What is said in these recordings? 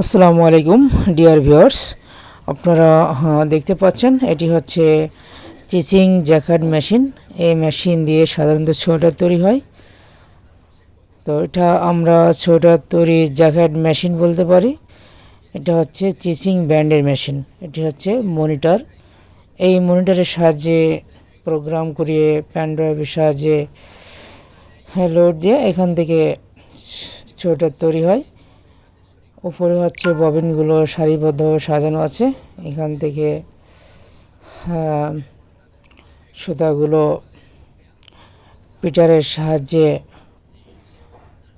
আসসালামু আলাইকুম dear viewers. আপনারা হ্যাঁ, দেখতে পাচ্ছেন এটি হচ্ছে চিচিং জ্যাকেট মেশিন। এই মেশিন দিয়ে সাধারণত সোয়েটার তৈরি হয়। তো এটা আমরা সোয়েটার তৈরি জ্যাকেট মেশিন বলতে পারি। এটা হচ্ছে চিচিং ব্যান্ডের মেশিন। এটি হচ্ছে মনিটর। এই মনিটরের সাহায্যে প্রোগ্রাম করিয়ে প্যান ড্রাইভের সাহায্যে লোড দিয়ে এখান থেকে সোয়েটার তৈরি হয়। উপরে হচ্ছে ববিনগুলো সারিবদ্ধভাবে সাজানো আছে। এখান থেকে সুতাগুলো পিটারের সাহায্যে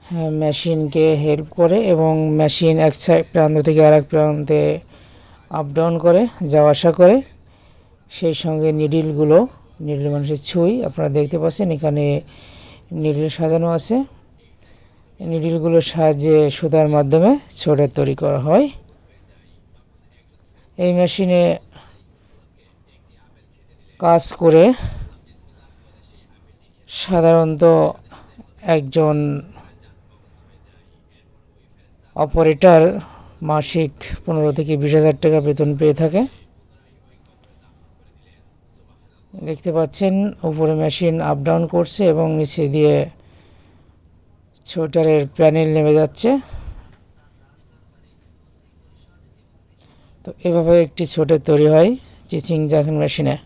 হ্যাঁ, মেশিনকে হেল্প করে এবং মেশিন এক প্রান্ত থেকে আরেক প্রান্তে আপ ডাউন করে যাওয়া আসা করে। সেই সঙ্গে নিডিলগুলো নিডিল মানুষের ছুঁই আপনারা দেখতে পাচ্ছেন এখানে নিডিল সাজানো আছে। নিডিলগুলোর সাহায্যে সুতার মাধ্যমে ছোটা তৈরি করা হয়। এই মেশিনে কাজ করে সাধারণত একজন অপারেটর মাসিক পনেরো থেকে বিশ হাজার টাকা বেতন পেয়ে থাকে। দেখতে পাচ্ছেন, উপরে মেশিন আপ ডাউন করছে এবং নিচে দিয়ে সোয়েটারের প্যানেল নেমে যাচ্ছে। তো এভাবে একটি ছোটের তৈরি হয় চিচিং জ্যাকেট মেশিনে।